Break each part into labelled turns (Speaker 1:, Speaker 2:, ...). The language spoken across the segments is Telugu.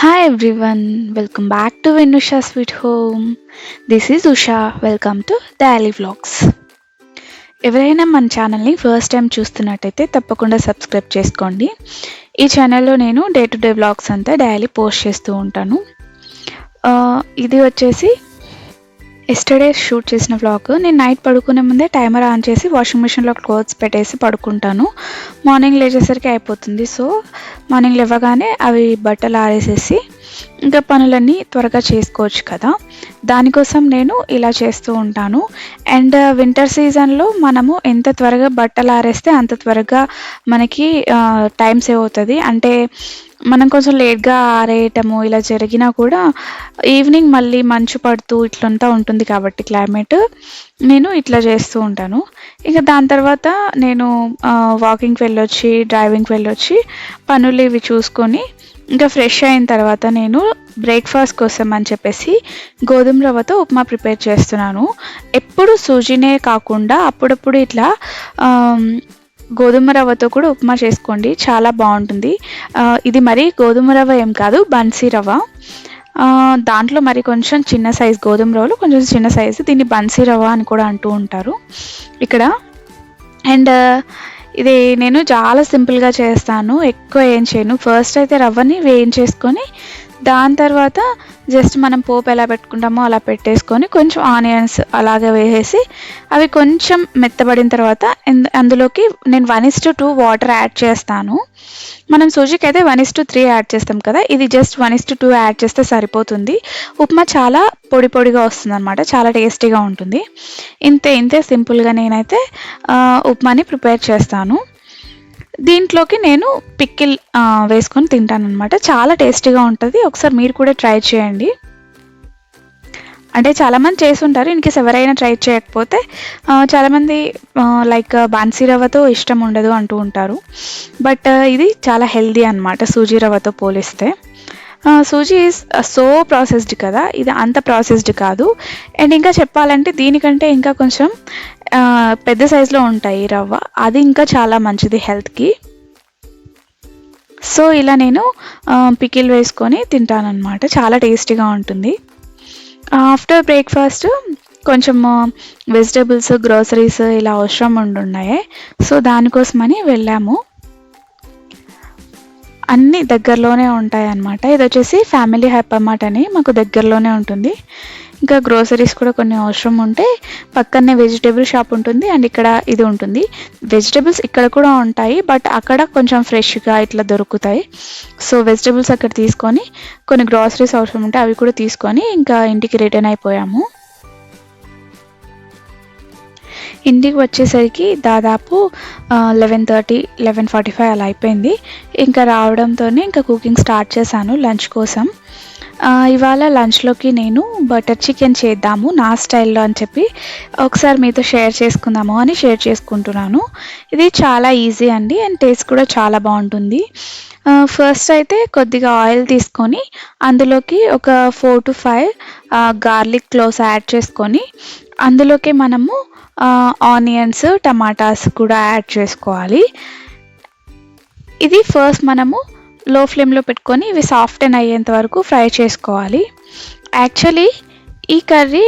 Speaker 1: Hi everyone welcome back to Venusha sweet home this is Usha welcome to daily vlogs ఎవరైనా మన ఛానల్ని ఫస్ట్ టైం చూస్తున్నట్టయితే తప్పకుండా సబ్స్క్రైబ్ చేసుకోండి. ఈ ఛానల్లో నేను డే టు డే వ్లాగ్స్ అంతా డైలీ పోస్ట్ చేస్తూ ఉంటాను. ఇది వచ్చేసి ఎస్టర్డే షూట్ చేసిన వ్లాగ్ నేను నైట్ పడుకునే ముందే టైమర్ ఆన్ చేసి వాషింగ్ మిషన్లో క్లోత్స్ పెట్టేసి పడుకుంటాను. మార్నింగ్ లేచేసరికి అయిపోతుంది. సో మార్నింగ్ లేవగానే అవి బట్టలు ఆరేసేసి ఇంకా పనులన్నీ త్వరగా చేసుకోవచ్చు కదా. దానికోసం నేను ఇలా చేస్తూ ఉంటాను. అండ్ వింటర్ సీజన్లో మనము ఎంత త్వరగా బట్టలు ఆరేస్తే అంత త్వరగా మనకి టైం సేవ్ అవుతుంది. అంటే మనం కొంచెం లేట్గా ఆరేయటము ఇలా జరిగినా కూడా ఈవినింగ్ మళ్ళీ మంచు పడుతూ ఇట్లంతా ఉంటుంది కాబట్టి క్లైమేట్ నేను ఇట్లా చేస్తూ ఉంటాను. ఇంకా దాని తర్వాత నేను వాకింగ్కి వెళ్ళొచ్చి డ్రైవింగ్కి వెళ్ళొచ్చి పనులు ఇవి చూసుకొని ఇంకా ఫ్రెష్ అయిన తర్వాత నేను బ్రేక్ఫాస్ట్ కోసం అని చెప్పేసి గోధుమ రవ్వతో ఉప్మా ప్రిపేర్ చేస్తున్నాను. ఎప్పుడు సూజీనే కాకుండా అప్పుడప్పుడు ఇట్లా గోధుమ రవ్వతో కూడా ఉప్మా చేసుకోండి. చాలా బాగుంటుంది. ఇది మరి గోధుమ రవ్వ ఏం కాదు బన్సీ రవ్వ. దాంట్లో మరి కొంచెం చిన్న సైజ్ గోధుమ రవ్వలు కొంచెం చిన్న సైజు దీన్ని బన్సీ రవ్వ అని కూడా అంటూ ఉంటారు. ఇక్కడ అండ్ ఇది నేను చాలా సింపుల్గా చేస్తాను. ఎక్కువ ఏం చేయను. ఫస్ట్ అయితే రవ్వని వేయించేసుకొని దాని తర్వాత జస్ట్ మనం పోపు ఎలా పెట్టుకుంటామో అలా పెట్టేసుకొని కొంచెం ఆనియన్స్ అలాగే వేసేసి అవి కొంచెం మెత్తబడిన తర్వాత అందులోకి నేను one is to two water add చేస్తాను. మనం సూజీకి అయితే one is to three add చేస్తాం కదా ఇది just one is to two add చేస్తే సరిపోతుంది. ఉప్మా చాలా పొడి పొడిగా వస్తుంది అనమాట చాలా టేస్టీగా ఉంటుంది. ఇంతే ఇంతే సింపుల్గా నేనైతే ఉప్మాని ప్రిపేర్ చేస్తాను. దీంట్లోకి నేను పిక్కిల్ వేసుకొని తింటానన్నమాట. చాలా టేస్టీగా ఉంటుంది. ఒకసారి మీరు కూడా ట్రై చేయండి. అంటే చాలామంది చేసి ఉంటారు ఇన్ ఎవరైనా ట్రై చేయకపోతే చాలామంది లైక్ బాన్సీ రవ్వతో ఇష్టం ఉండదు అంటూ ఉంటారు. బట్ ఇది చాలా హెల్దీ అనమాట సూజీ రవ్వతో పోలిస్తే. సూజీ ఈజ్ సో ప్రాసెస్డ్ కదా. ఇది అంత ప్రాసెస్డ్ కాదు. అండ్ ఇంకా చెప్పాలంటే దీనికంటే ఇంకా కొంచెం పెద్ద సైజులో ఉంటాయి రవ్వ. అది ఇంకా చాలా మంచిది హెల్త్కి సో ఇలా నేను పికిల్ వేసుకొని తింటానన్నమాట. చాలా టేస్టీగా ఉంటుంది. ఆఫ్టర్ బ్రేక్ఫాస్ట్ కొంచెం వెజిటేబుల్స్ గ్రోసరీస్ ఇలా అవసరం ఉండున్నాయి. సో దానికోసమని వెళ్ళాము. అన్నీ దగ్గరలోనే ఉంటాయి అన్నమాట ఇది వచ్చేసి ఫ్యామిలీ హ్యాప్ అన్నమాట అని మాకు దగ్గరలోనే ఉంటుంది. ఇంకా గ్రోసరీస్ కూడా కొన్ని అవసరం ఉంటే పక్కనే వెజిటేబుల్ షాప్ ఉంటుంది అండ్ ఇక్కడ ఇది ఉంటుంది. వెజిటేబుల్స్ ఇక్కడ కూడా ఉంటాయి బట్ అక్కడ కొంచెం ఫ్రెష్గా ఇట్లా దొరుకుతాయి. సో వెజిటేబుల్స్ అక్కడ తీసుకొని కొన్ని గ్రాసరీస్ అవసరం ఉంటే అవి కూడా తీసుకొని ఇంకా ఇంటికి రిటర్న్ అయిపోయాము. ఇంటికి వచ్చేసరికి దాదాపు eleven thirty eleven forty five అలా అయిపోయింది. ఇంకా రావడంతోనే ఇంకా కుకింగ్ స్టార్ట్ చేశాను లంచ్ కోసం. ఇవాళ లంచ్లోకి నేను బటర్ చికెన్ చేద్దాము నా స్టైల్లో అని చెప్పి ఒకసారి మీతో షేర్ చేసుకుందాము అని షేర్ చేసుకుంటున్నాను. ఇది చాలా ఈజీ అండి అండ్ టేస్ట్ కూడా చాలా బాగుంటుంది. ఫస్ట్ అయితే కొద్దిగా ఆయిల్ తీసుకొని అందులోకి ఒక four to five garlic cloves add చేసుకొని అందులోకి మనము ఆనియన్స్ టమాటాస్ కూడా యాడ్ చేసుకోవాలి. ఇది ఫస్ట్ మనము లో ఫ్లేమ్లో పెట్టుకొని ఇవి సాఫ్టెన్ అయ్యేంత వరకు ఫ్రై చేసుకోవాలి. యాక్చువల్లీ ఈ కర్రీ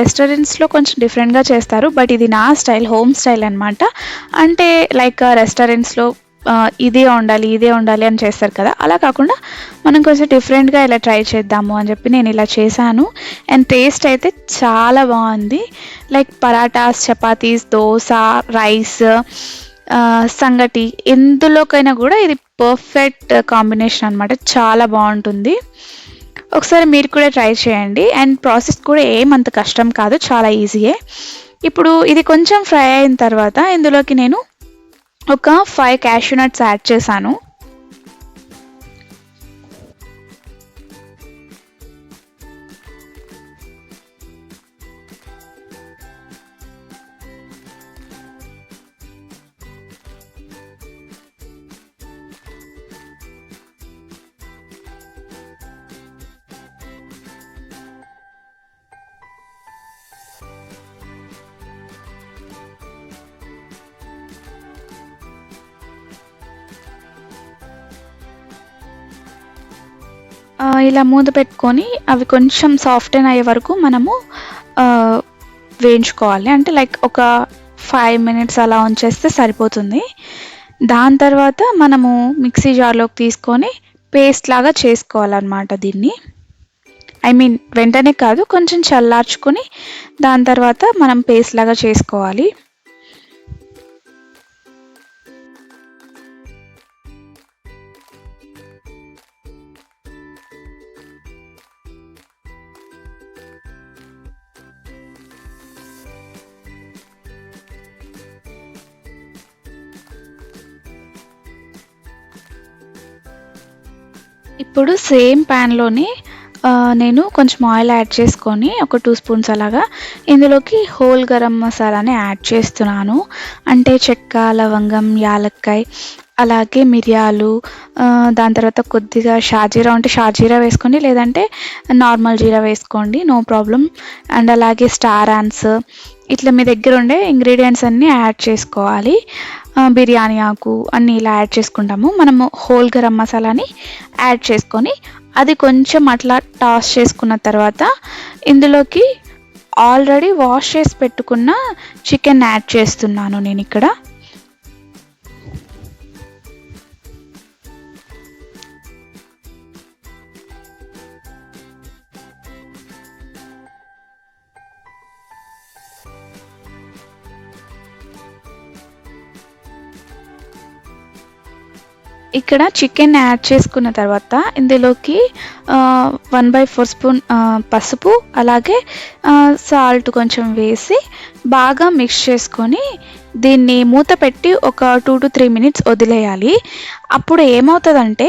Speaker 1: రెస్టారెంట్స్లో కొంచెం డిఫరెంట్గా చేస్తారు బట్ ఇది నా స్టైల్ హోమ్ స్టైల్ అనమాట అంటే లైక్ రెస్టారెంట్స్లో ఇదే ఉండాలి ఇదే ఉండాలి అని చేస్తారు కదా. అలా కాకుండా మనం కొంచెం డిఫరెంట్గా ఇలా ట్రై చేద్దాము అని చెప్పి నేను ఇలా చేశాను. అండ్ టేస్ట్ అయితే చాలా బాగుంది. లైక్ పరాటాస్ చపాతీస్ దోశ రైస్ సంగటి ఎందులోకైనా కూడా ఇది పర్ఫెక్ట్ కాంబినేషన్ అనమాట చాలా బాగుంటుంది. ఒకసారి మీరు కూడా ట్రై చేయండి. అండ్ ప్రాసెస్ కూడా ఏమంత కష్టం కాదు చాలా ఈజీయే ఇప్పుడు ఇది కొంచెం ఫ్రై అయిన తర్వాత ఇందులోకి నేను ఒక ఫైవ్ క్యాషూ నట్స్ యాడ్ చేశాను. ఇలా మూత పెట్టుకొని అవి కొంచెం సాఫ్టెన్ అయ్యే వరకు మనము వేయించుకోవాలి. అంటే లైక్ ఒక ఫైవ్ మినిట్స్ అలా ఉంచేస్తే సరిపోతుంది. దాని తర్వాత మనము మిక్సీ జార్లోకి తీసుకొని పేస్ట్ లాగా చేసుకోవాలన్నమాట దీన్ని. ఐ మీన్ వెంటనే కాదు కొంచెం చల్లార్చుకొని దాని తర్వాత మనం పేస్ట్ లాగా చేసుకోవాలి. ఇప్పుడు సేమ్ ప్యాన్లోనే నేను కొంచెం ఆయిల్ యాడ్ చేసుకొని ఒక టూ స్పూన్స్ అలాగా ఇందులోకి హోల్ గరం మసాలాని యాడ్ చేస్తున్నాను. అంటే చెక్క లవంగం యాలక్కాయ అలాగే మిరియాలు దాని తర్వాత కొద్దిగా షాజీరా ఉంటే షాజీరా వేసుకోండి లేదంటే నార్మల్ జీరా వేసుకోండి నో ప్రాబ్లం. అండ్ అలాగే స్టార్ ఆన్స్ ఇట్లా మీ దగ్గర ఉండే ఇంగ్రీడియంట్స్ అన్నీ యాడ్ చేసుకోవాలి. బిర్యానీ ఆకు అన్నీ ఇలా యాడ్ చేసుకుంటాము. మనము హోల్ గరం మసాలాని యాడ్ చేసుకొని అది కొంచెం అట్లా టాస్ చేసుకున్న తర్వాత ఇందులోకి ఆల్రెడీ వాష్ చేసి పెట్టుకున్న చికెన్ యాడ్ చేస్తున్నాను నేను ఇక్కడ. ఇక్కడ చికెన్ యాడ్ చేసుకున్న తర్వాత ఇందులోకి వన్ బై ఫోర్ స్పూన్ పసుపు అలాగే సాల్ట్ కొంచెం వేసి బాగా మిక్స్ చేసుకొని దీన్ని మూత పెట్టి ఒక టూ టు త్రీ మినిట్స్ వదిలేయాలి. అప్పుడు ఏమవుతుందంటే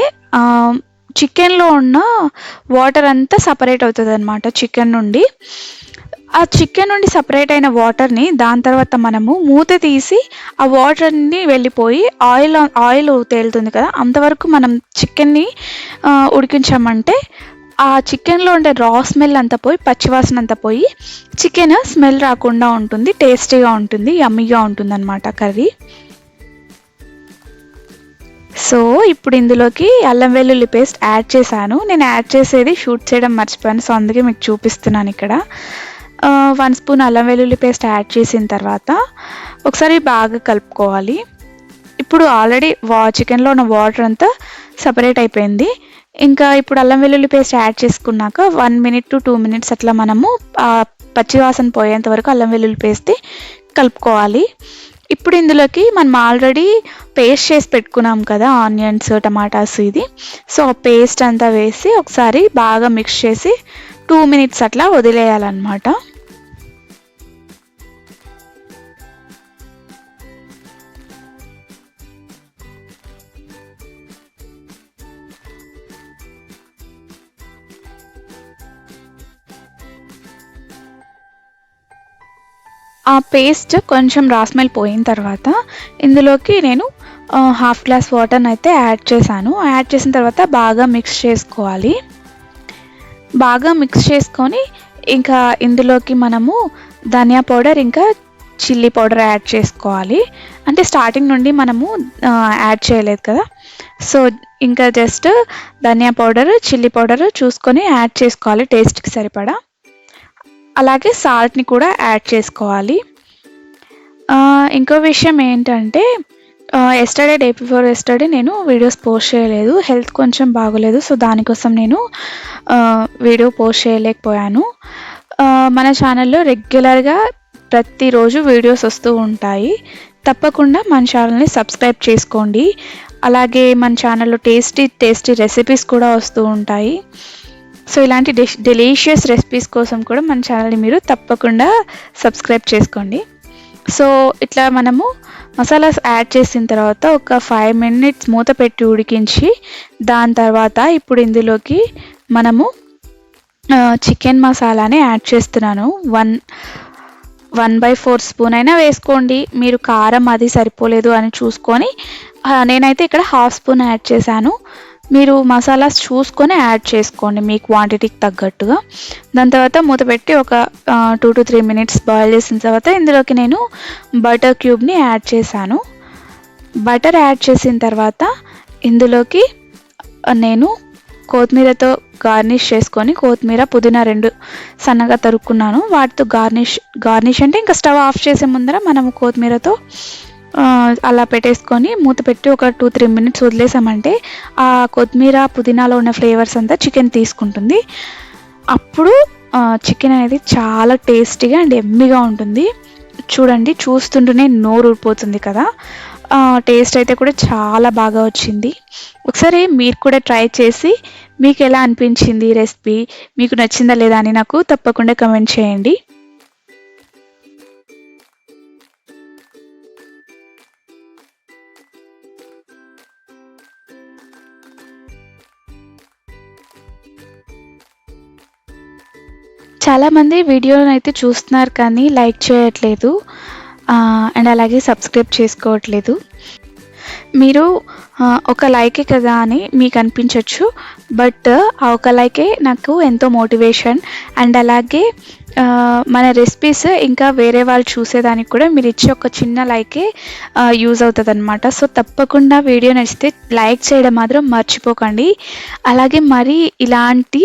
Speaker 1: చికెన్లో ఉన్న వాటర్ అంతా సపరేట్ అవుతుంది అనమాట చికెన్ నుండి. ఆ చికెన్ నుండి సపరేట్ అయిన వాటర్ని దాని తర్వాత మనము మూత తీసి ఆ వాటర్ని వెళ్ళిపోయి ఆయిల్ ఆయిల్ తేలుతుంది కదా అంతవరకు మనం చికెన్ని ఉడికించామంటే ఆ చికెన్లో ఉండే రా స్మెల్ అంతా పోయి పచ్చివాసన అంతా పోయి చికెన్ స్మెల్ రాకుండా ఉంటుంది టేస్టీగా ఉంటుంది యమ్మీగా ఉంటుంది అనమాట కర్రీ. సో ఇప్పుడు ఇందులోకి అల్లం వెల్లుల్లి పేస్ట్ యాడ్ చేశాను. నేను యాడ్ చేసేది షూట్ చేయడం మర్చిపోయాను సో అందుకే మీకు చూపిస్తున్నాను ఇక్కడ. వన్ స్పూన్ అల్లం వెల్లుల్లి పేస్ట్ యాడ్ చేసిన తర్వాత ఒకసారి బాగా కలుపుకోవాలి. ఇప్పుడు ఆల్రెడీ వా చికెన్లో ఉన్న వాటర్ అంతా సపరేట్ అయిపోయింది. ఇంకా ఇప్పుడు అల్లం వెల్లుల్లి పేస్ట్ యాడ్ చేసుకున్నాక one minute to two minutes అట్లా మనము పచ్చివాసన పోయేంత వరకు అల్లం వెల్లుల్లి పేస్ట్ కలుపుకోవాలి. ఇప్పుడు ఇందులోకి మనం ఆల్రెడీ పేస్ట్ చేసి పెట్టుకున్నాం కదా ఆనియన్స్ టమాటాస్ ఇది. సో ఆ పేస్ట్ అంతా వేసి ఒకసారి బాగా మిక్స్ చేసి టూ మినిట్స్ అట్లా వదిలేయాలన్నమాట. ఆ పేస్ట్ కొంచెం రాస్మెల్ పోయిన తర్వాత ఇందులోకి నేను హాఫ్ గ్లాస్ వాటర్ని అయితే యాడ్ చేశాను. యాడ్ చేసిన తర్వాత బాగా మిక్స్ చేసుకోవాలి. బాగా మిక్స్ చేసుకొని ఇంకా ఇందులోకి మనము ధనియా పౌడర్ ఇంకా చిల్లీ పౌడర్ యాడ్ చేసుకోవాలి. అంటే స్టార్టింగ్ నుండి మనము యాడ్ చేయలేదు కదా. సో ఇంకా జస్ట్ ధనియా పౌడర్ చిల్లీ పౌడర్ చూసుకొని యాడ్ చేసుకోవాలి టేస్ట్కి సరిపడా. అలాగే సాల్ట్ని కూడా యాడ్ చేసుకోవాలి. ఇంకో విషయం ఏంటంటే ఎస్టర్డే డే బిఫోర్ ఎస్టర్డే నేను వీడియోస్ పోస్ట్ చేయలేదు. హెల్త్ కొంచెం బాగోలేదు సో దానికోసం నేను వీడియో పోస్ట్ చేయలేకపోయాను. మన ఛానల్లో రెగ్యులర్గా ప్రతిరోజు వీడియోస్ వస్తూ ఉంటాయి. తప్పకుండా మన ఛానల్ని సబ్స్క్రైబ్ చేసుకోండి. అలాగే మన ఛానల్లో టేస్టీ టేస్టీ రెసిపీస్ కూడా వస్తూ ఉంటాయి. సో ఇలాంటి డెష్ డెలీషియస్ రెసిపీస్ కోసం కూడా మన ఛానల్ని మీరు తప్పకుండా సబ్స్క్రైబ్ చేసుకోండి. సో ఇట్లా మనము మసాలాస్ యాడ్ చేసిన తర్వాత ఒక ఫైవ్ మినిట్స్ మూత పెట్టి ఉడికించి దాని తర్వాత ఇప్పుడు ఇందులోకి మనము చికెన్ మసాలాని యాడ్ చేస్తున్నాను. One one by four spoon అయినా వేసుకోండి. మీరు కారం అది సరిపోలేదు అని చూసుకొని నేనైతే ఇక్కడ హాఫ్ స్పూన్ యాడ్ చేశాను. మీరు మసాలాస్ చూసుకొని యాడ్ చేసుకోండి మీ క్వాంటిటీకి తగ్గట్టుగా. దాని తర్వాత మూత పెట్టి ఒక two to three minutes boil చేసిన తర్వాత ఇందులోకి నేను బటర్ క్యూబ్ని యాడ్ చేశాను. బటర్ యాడ్ చేసిన తర్వాత ఇందులోకి నేను కొత్తిమీరతో గార్నిష్ చేసుకొని కొత్తిమీర పుదీనా రెండు సన్నగా తరుక్కున్నాను. వాటితో గార్నిష్ గార్నిష్ అంటే ఇంకా స్టవ్ ఆఫ్ చేసే ముందర మనం కొత్తిమీరతో అలా పెట్టేసుకొని మూత పెట్టి ఒక టూ త్రీ మినిట్స్ వదిలేసామంటే ఆ కొత్తిమీర పుదీనాలో ఉన్న ఫ్లేవర్స్ అంతా చికెన్ తీసుకుంటుంది. అప్పుడు చికెన్ అనేది చాలా టేస్టీగా అండ్ ఎమ్మిగా ఉంటుంది. చూడండి చూస్తుంటేనే నోరు ఊరిపోతుంది కదా. టేస్ట్ అయితే కూడా చాలా బాగా వచ్చింది. ఒకసారి మీరు కూడా ట్రై చేసి మీకు ఎలా అనిపించింది రెసిపీ? మీకు నచ్చిందా లేదా అని నాకు తప్పకుండా కమెంట్ చేయండి. చాలామంది వీడియోని అయితే చూస్తున్నారు కానీ లైక్ చేయట్లేదు. అండ్ అలాగే సబ్స్క్రైబ్ చేసుకోవట్లేదు. మీరు ఒక లైకే కదా అని మీకు అనిపించవచ్చు బట్ ఆ ఒక లైకే నాకు ఎంతో మోటివేషన్. అండ్ అలాగే మన రెసిపీస్ ఇంకా వేరే వాళ్ళు చూసేదానికి కూడా మీరు ఇచ్చే ఒక చిన్న లైకే యూజ్ అవుతుంది అనమాట సో తప్పకుండా వీడియో నచ్చితే లైక్ చేయడం మాత్రం మర్చిపోకండి. అలాగే మరి ఇలాంటి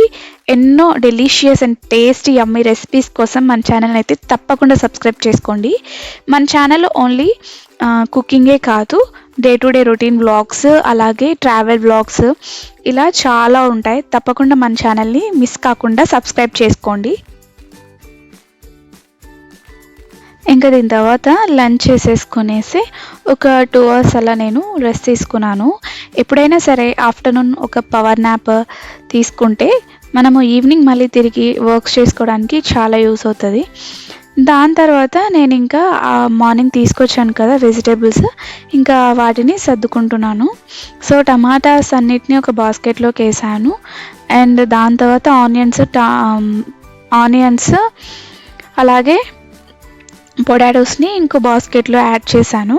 Speaker 1: ఎన్నో డెలిషియస్ అండ్ టేస్టీ అమ్మి రెసిపీస్ కోసం మన ఛానల్ అయితే తప్పకుండా సబ్స్క్రైబ్ చేసుకోండి. మన ఛానల్ ఓన్లీ కుకింగే కాదు day to day routine vlogs అలాగే ట్రావెల్ వ్లాగ్స్ ఇలా చాలా ఉంటాయి. తప్పకుండా మన ఛానల్ని మిస్ కాకుండా సబ్స్క్రైబ్ చేసుకోండి. ఇంకా దీని తర్వాత లంచ్ చేసేసుకునేసి ఒక టూ అవర్స్ అలా నేను రెస్ట్ తీసుకున్నాను. ఎప్పుడైనా సరే ఆఫ్టర్నూన్ ఒక పవర్ నాప్ తీసుకుంటే మనము ఈవినింగ్ మళ్ళీ తిరిగి వర్క్స్ చేసుకోవడానికి చాలా యూస్ అవుతుంది. దాని తర్వాత నేను ఇంకా మార్నింగ్ తీసుకొచ్చాను కదా వెజిటేబుల్స్ ఇంకా వాటిని సర్దుకుంటున్నాను. సో టమాటాస్ అన్నిటిని ఒక బాస్కెట్లోకి వేసాను. అండ్ దాని తర్వాత ఆనియన్స్ ఆనియన్స్ అలాగే పొటాటోస్ని ఇంకో బాస్కెట్లో యాడ్ చేశాను.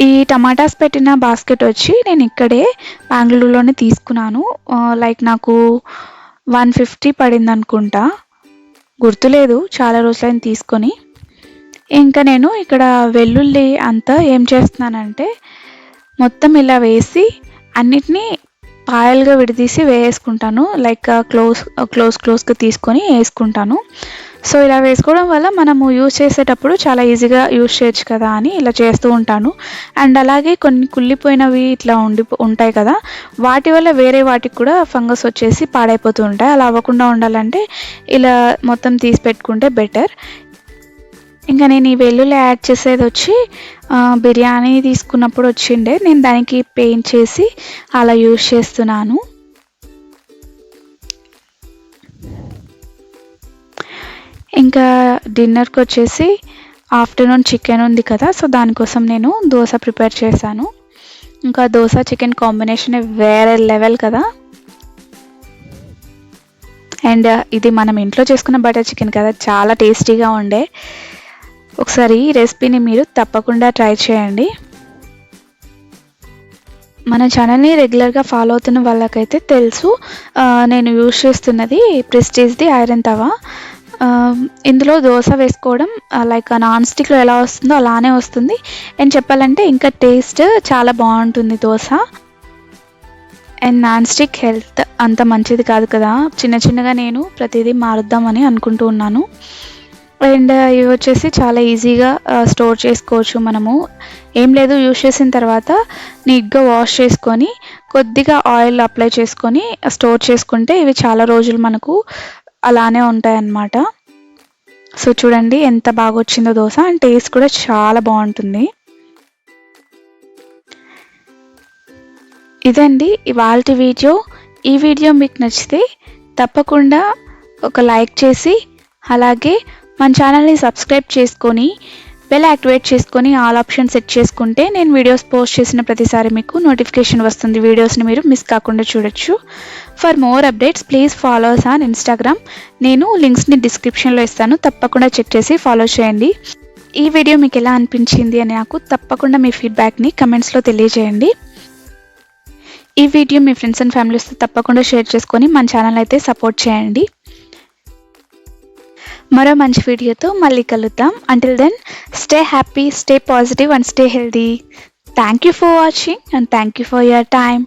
Speaker 1: ఈ టమాటాస్ పెట్టిన బాస్కెట్ వచ్చి నేను ఇక్కడే బెంగళూరులోనే తీసుకున్నాను. లైక్ నాకు వన్ ఫిఫ్టీ పడింది అనుకుంటా. గుర్తులేదు చాలా రోజులైన తీసుకొని. ఇంకా నేను ఇక్కడ వెల్లుల్లి అంతా ఏం చేస్తున్నానంటే మొత్తం ఇలా వేసి అన్నిటినీ పాయలుగా విడదీసి వేసుకుంటాను లైక్ క్లోజ్ క్లోజ్ క్లోజ్గా తీసుకొని వేసుకుంటాను. సో ఇలా వేసుకోవడం వల్ల మనము యూజ్ చేసేటప్పుడు చాలా ఈజీగా యూజ్ చేయొచ్చు కదా అని ఇలా చేస్తూ ఉంటాను. అండ్ అలాగే కొన్ని కుళ్ళిపోయినవి ఇట్లా ఉండి ఉంటాయి కదా వాటి వల్ల వేరే వాటికి కూడా ఫంగస్ వచ్చేసి పాడైపోతూ ఉంటాయి. అలా అవ్వకుండా ఉండాలంటే ఇలా మొత్తం తీసి పెట్టుకుంటే బెటర్. ఇంకా నేను ఈ వెల్లుల్లి యాడ్ చేసేది వచ్చి బిర్యానీ తీసుకున్నప్పుడు వచ్చిండే. నేను దానికి పెయింట్ చేసి అలా యూజ్ చేస్తున్నాను. ఇంకా డిన్నర్కి వచ్చేసి ఆఫ్టర్నూన్ చికెన్ ఉంది కదా సో దానికోసం నేను దోశ ప్రిపేర్ చేశాను. ఇంకా దోశ చికెన్ కాంబినేషన్ వేరే లెవెల్ కదా. అండ్ ఇది మనం ఇంట్లో చేసుకున్న బటర్ చికెన్ కదా చాలా టేస్టీగా ఉండే. ఒకసారి ఈ రెసిపీని మీరు తప్పకుండా ట్రై చేయండి. మన ఛానల్ని రెగ్యులర్గా ఫాలో అవుతున్న వాళ్ళకైతే తెలుసు. నేను యూజ్ చేస్తున్నది ప్రెస్టీజ్ది ఐరన్ తవా ఇందులో దోశ వేసుకోవడం లైక్ నాన్ స్టిక్లో ఎలా వస్తుందో అలానే వస్తుంది. అండ్ చెప్పాలంటే ఇంకా టేస్ట్ చాలా బాగుంటుంది dosa. And non stick health అంత మంచిది కాదు కదా. చిన్న చిన్నగా నేను ప్రతిదీ మారుద్దామని అనుకుంటూ ఉన్నాను. అండ్ ఇవి వచ్చేసి చాలా ఈజీగా స్టోర్ చేసుకోవచ్చు మనము. ఏం లేదు యూస్ చేసిన తర్వాత నీట్గా వాష్ చేసుకొని కొద్దిగా ఆయిల్ అప్లై చేసుకొని స్టోర్ చేసుకుంటే ఇవి చాలా రోజులు మనకు అలానే ఉంటాయి అన్నమాట సో చూడండి ఎంత బాగా వచ్చిందో దోశ. అండ్ టేస్ట్ కూడా చాలా బాగుంటుంది. ఇదండి ఇవాళ వీడియో. ఈ వీడియో మీకు నచ్చితే తప్పకుండా ఒక లైక్ చేసి అలాగే మన ఛానల్ని సబ్స్క్రైబ్ చేసుకొని బెల్ యాక్టివేట్ చేసుకొని ఆల్ ఆప్షన్ సెట్ చేసుకుంటే నేను వీడియోస్ పోస్ట్ చేసిన ప్రతిసారి మీకు నోటిఫికేషన్ వస్తుంది. వీడియోస్ని మీరు మిస్ కాకుండా చూడొచ్చు. For more updates please follows on Instagram నేను లింక్స్ని డిస్క్రిప్షన్లో ఇస్తాను. తప్పకుండా చెక్ చేసి ఫాలో చేయండి. ఈ వీడియో మీకు ఎలా అనిపించింది అని నాకు తప్పకుండా మీ ఫీడ్బ్యాక్ని కమెంట్స్లో తెలియజేయండి. ఈ వీడియో మీ ఫ్రెండ్స్ అండ్ ఫ్యామిలీస్తో తప్పకుండా షేర్ చేసుకొని మన ఛానల్ అయితే సపోర్ట్ చేయండి. మరో మంచి వీడియోతో మళ్ళీ కలుద్దాం. Until then stay happy stay positive and stay healthy thank you for watching and thank you for your time